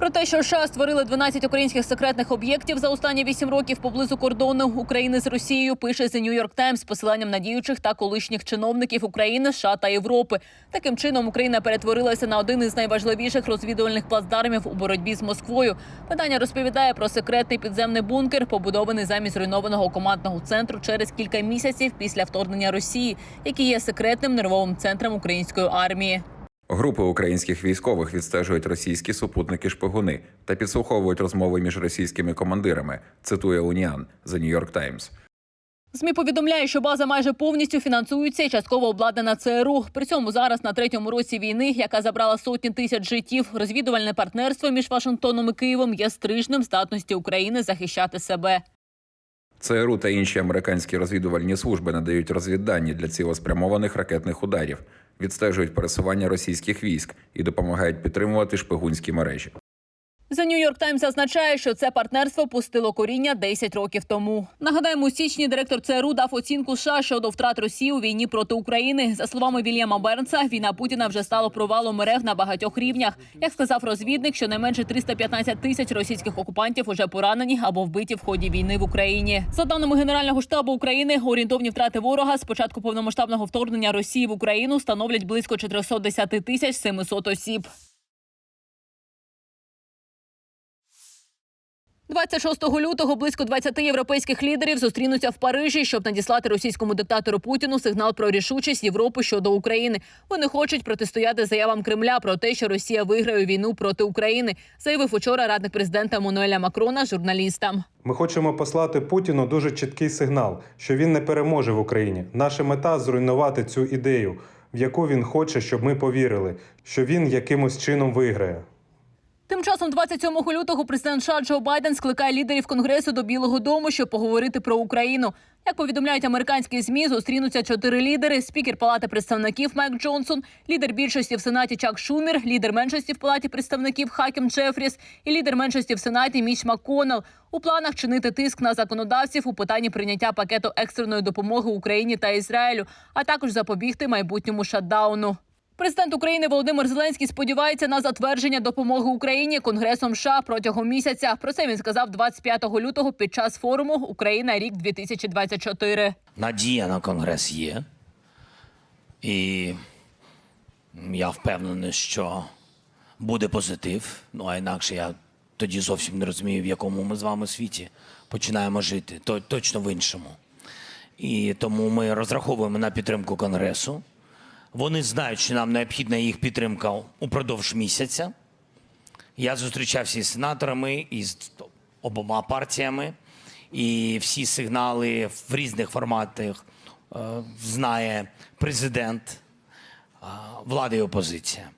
Про те, що США створили 12 українських секретних об'єктів за останні 8 років поблизу кордону України з Росією, пише The New York Times з посиланням на діючих та колишніх чиновників України, США та Європи. Таким чином Україна перетворилася на один із найважливіших розвідувальних плацдармів у боротьбі з Москвою. Видання розповідає про секретний підземний бункер, побудований замість зруйнованого командного центру через кілька місяців після вторгнення Росії, який є секретним нервовим центром української армії. Групи українських військових відстежують російські супутники шпигуни та підслуховують розмови між російськими командирами. Цитує Уніан The New York Times. ЗМІ повідомляє, що база майже повністю фінансується і частково обладнана ЦРУ. При цьому зараз на третьому році війни, яка забрала сотні тисяч життів, розвідувальне партнерство між Вашингтоном і Києвом є стрижнем здатності України захищати себе. ЦРУ та інші американські розвідувальні служби надають розвіддані для цілеспрямованих ракетних ударів, відстежують пересування російських військ і допомагають підтримувати шпигунські мережі. The New York Times зазначає, що це партнерство пустило коріння 10 років тому. Нагадаємо, у січні директор ЦРУ дав оцінку США щодо втрат Росії у війні проти України. За словами Вільяма Бернса, війна Путіна вже стала провалом РФ на багатьох рівнях. Як сказав розвідник, щонайменше 315 тисяч російських окупантів уже поранені або вбиті в ході війни в Україні. За даними Генерального штабу України, орієнтовні втрати ворога з початку повномасштабного вторгнення Росії в Україну становлять близько 410 тисяч 700 осіб. 26 лютого близько 20 європейських лідерів зустрінуться в Парижі, щоб надіслати російському диктатору Путіну сигнал про рішучість Європи щодо України. Вони хочуть протистояти заявам Кремля про те, що Росія виграє війну проти України, заявив учора радник президента Мануеля Макрона журналістам. Ми хочемо послати Путіну дуже чіткий сигнал, що він не переможе в Україні. Наша мета зруйнувати цю ідею, в яку він хоче, щоб ми повірили, що він якимось чином виграє. Тим часом, 27 лютого, президент США Джо Байден скликає лідерів конгресу до Білого Дому, щоб поговорити про Україну. Як повідомляють американські змі, зустрінуться чотири лідери: спікер Палати представників Майк Джонсон, лідер більшості в сенаті Чак Шумер, лідер меншості в Палаті представників Хакім Джефріс і лідер меншості в сенаті Міч МакКоннелл. У планах чинити тиск на законодавців у питанні прийняття пакету екстреної допомоги Україні та Ізраїлю, а також запобігти майбутньому шатдауну. Президент України Володимир Зеленський сподівається на затвердження допомоги Україні Конгресом США протягом місяця. Про це він сказав 25 лютого під час форуму Україна рік 2024 Надія на конгрес є. І я впевнений, що буде позитив. Ну а інакше я тоді зовсім не розумію, в якому ми з вами світі починаємо жити. То точно в іншому. І тому ми розраховуємо на підтримку конгресу. Вони знають, що нам необхідна їх підтримка упродовж місяця. Я зустрічався із сенаторами, із обома партіями, і всі сигнали в різних форматах е, знає президент, е, влада і опозиція.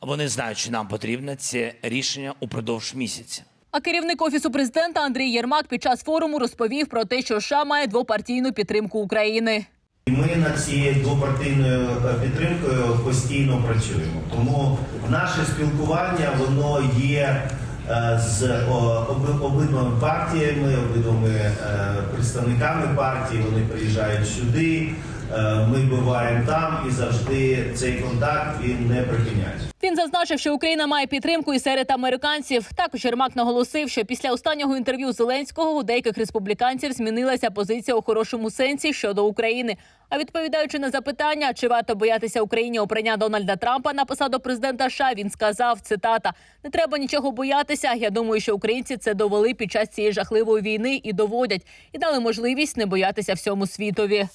Вони знають, що нам потрібне це рішення упродовж місяця. А керівник офісу президента Андрій Єрмак під час форуму розповів про те, що США має двопартійну підтримку України. Ми над цією двопартійною е, підтримкою постійно працюємо. Тому наше спілкування воно є е, з обидвими партіями, обидвома е, представниками партії. Вони приїжджають сюди. Е, Ми буваємо там і завжди цей контакт він не припиняється. Він зазначив, що Україна має підтримку і серед американців. Також Єрмак наголосив, що після останнього інтерв'ю Зеленського у деяких республіканців змінилася позиція у хорошому сенсі щодо України. А відповідаючи на запитання, чи варто боятися Україні обрання Дональда Трампа на посаду президента США, він сказав: цитата: не треба нічого боятися. Я думаю, що українці це довели під час цієї жахливої війни і доводять, і дали можливість не боятися всьому світові.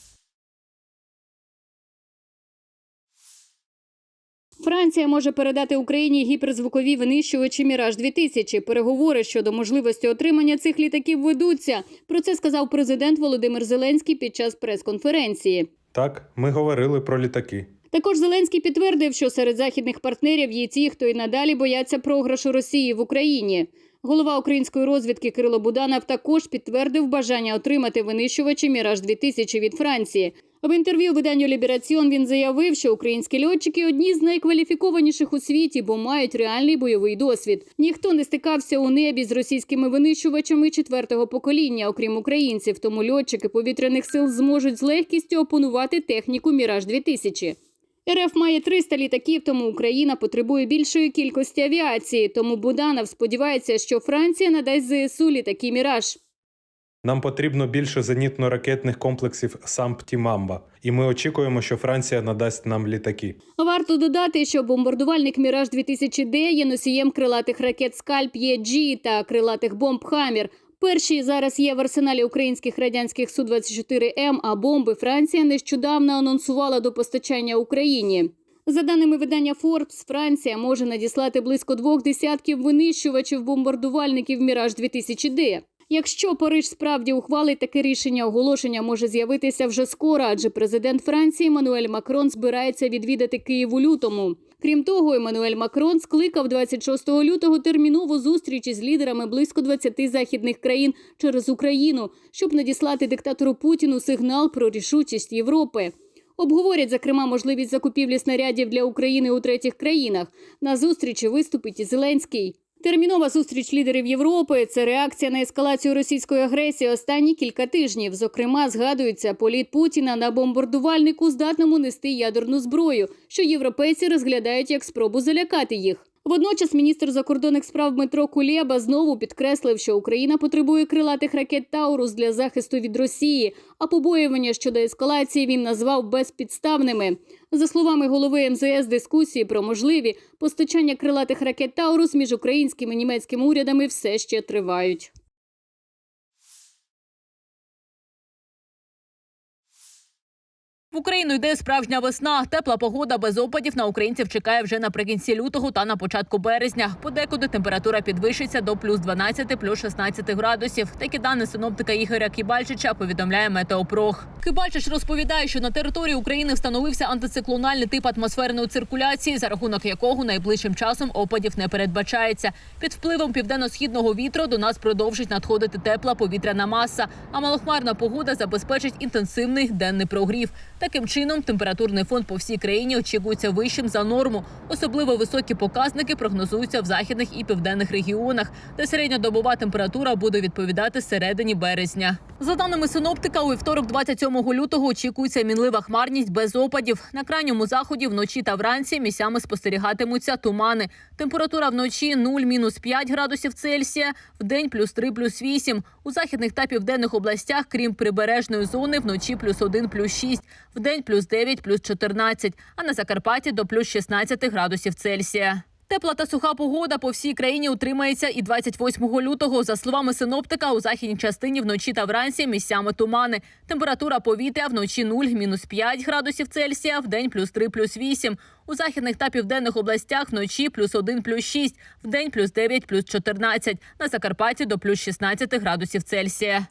Франція може передати Україні гіперзвукові винищувачі Міраж 2000 Переговори щодо можливості отримання цих літаків ведуться. Про це сказав президент Володимир Зеленський під час прес-конференції. Так, ми говорили про літаки. Також Зеленський підтвердив, що серед західних партнерів є ті, хто і надалі бояться програшу Росії в Україні. Голова української розвідки Кирило Буданов також підтвердив бажання отримати винищувачі Міраж 2000 від Франції. В інтерв'ю виданню Лібераціон він заявив, що українські льотчики одні з найкваліфікованіших у світі, бо мають реальний бойовий досвід. Ніхто не стикався у небі з російськими винищувачами четвертого покоління, окрім українців. Тому льотчики повітряних сил зможуть з легкістю опанувати техніку Міраж 2000 РФ має 300 літаків, тому Україна потребує більшої кількості авіації. Тому Буданов сподівається, що Франція надасть ЗСУ літаки Міраж. Нам потрібно більше зенітно-ракетних комплексів «Самп-Тімамба», і ми очікуємо, що Франція надасть нам літаки. Варто додати, що бомбардувальник Міраж 2000 д є носієм крилатих ракет Скальп ЄГ та крилатих бомб Хамір. Перші зараз є в арсеналі українських радянських су 24 м а бомби Франція нещодавно анонсувала до постачання Україні. За даними видання Forbes, Франція може надіслати близько двох десятків винищувачів бомбардувальників Міраж 2000 д Якщо Париж справді ухвалить таке рішення, оголошення може з'явитися вже скоро, адже президент Франції Мануель Макрон збирається відвідати Київ у лютому. Крім того, Еммануель Макрон скликав 26 лютого термінову зустріч із лідерами близько 20 західних країн через Україну, щоб надіслати диктатору Путіну сигнал про рішучість Європи. Обговорять, зокрема, можливість закупівлі снарядів для України у третіх країнах. На зустрічі виступить і Зеленський. Термінова зустріч лідерів Європи це реакція на ескалацію російської агресії останні кілька тижнів. Зокрема, згадується політ Путіна на бомбардувальнику, здатному нести ядерну зброю, що європейці розглядають як спробу залякати їх. Водночас міністр закордонних справ Дмитро Кулєба знову підкреслив, що Україна потребує крилатих ракет Таурус для захисту від Росії. А побоювання щодо ескалації він назвав безпідставними. За словами голови МЗС, дискусії про можливі постачання крилатих ракет Таурус між українським і німецьким урядами все ще тривають. В Україну йде справжня весна. Тепла погода без опадів на українців чекає вже наприкінці лютого та на початку березня. Подекуди температура підвищиться до плюс 12, плюс 16 градусів. Такі дані синоптика Ігоря Кібальчича повідомляє Метеопрох. Кибальчич розповідає, що на території України встановився антициклональний тип атмосферної циркуляції, за рахунок якого найближчим часом опадів не передбачається. Під впливом південно-східного вітру до нас продовжить надходити тепла повітряна маса, а малохмарна погода забезпечить інтенсивний денний прогрів. Таким чином, температурний фон по всій країні очікується вищим за норму. Особливо високі показники прогнозуються в західних і південних регіонах, де середньодобова температура буде відповідати середині березня. За даними синоптика, у вівторок, 27 лютого, очікується мінлива хмарність без опадів. На крайньому заході вночі та вранці місцями спостерігатимуться тумани. Температура вночі 0-5 градусів Цельсія, в день плюс 3, плюс 8. У західних та південних областях, крім прибережної зони, вночі плюс 1, плюс 6, в день плюс 9, плюс 14, а на Закарпатті до плюс 16 градусів Цельсія. Тепла та суха погода по всій країні утримається і 28 лютого. За словами синоптика, у західній частині вночі та вранці місцями тумани. Температура повітря вночі 0, мінус 5 градусів Цельсія, в день плюс 3, плюс 8. У західних та південних областях вночі плюс 1, плюс 6, в день плюс 9, плюс 14. На Закарпатті до плюс 16 градусів Цельсія.